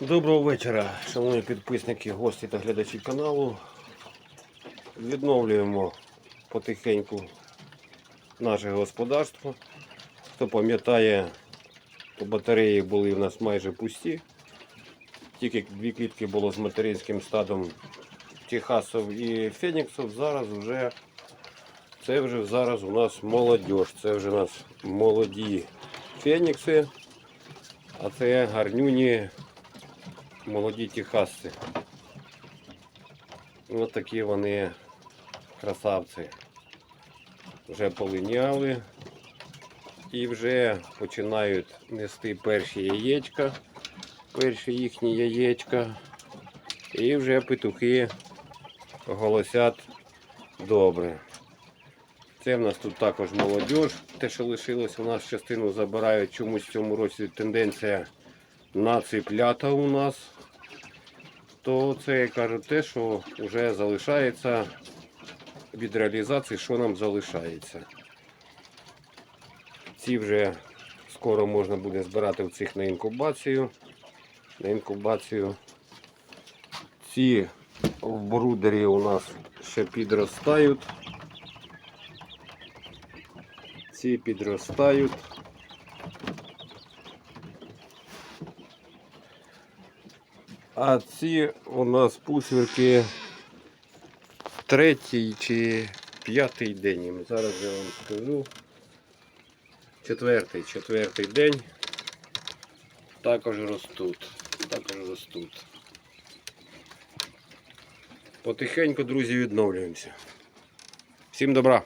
Доброго вечора, шановні підписники, гості та глядачі каналу. Відновлюємо потихеньку наше господарство. Хто пам'ятає, то батареї були в нас майже пусті. Тільки дві клітки було з материнським стадом Техасов і Феніксів. Зараз вже це вже зараз у нас молодь. Це вже у нас молоді Фенікси, а це гарнюні молоді техасці. Ось такі вони красавці. Вже полиняли і вже починають нести перші яєчка, перші їхні яєчка. І вже петухи голосять добре. Це в нас тут також молодь. Те, що лишилось, у нас частину забирають. Чомусь в цьому році тенденція на циплята у нас. То це я кажу те, що вже залишається від реалізації, що нам залишається. Ці вже скоро можна буде збирати в цих на інкубацію. На інкубацію. Ці в брудері у нас ще підростають. Ці підростають. А ці у нас пусвірки третій чи п'ятий день. Зараз я вам скажу. Четвертий, четвертий день. Також ростуть. Також ростуть. Потихеньку, друзі, відновлюємося. Всім добра!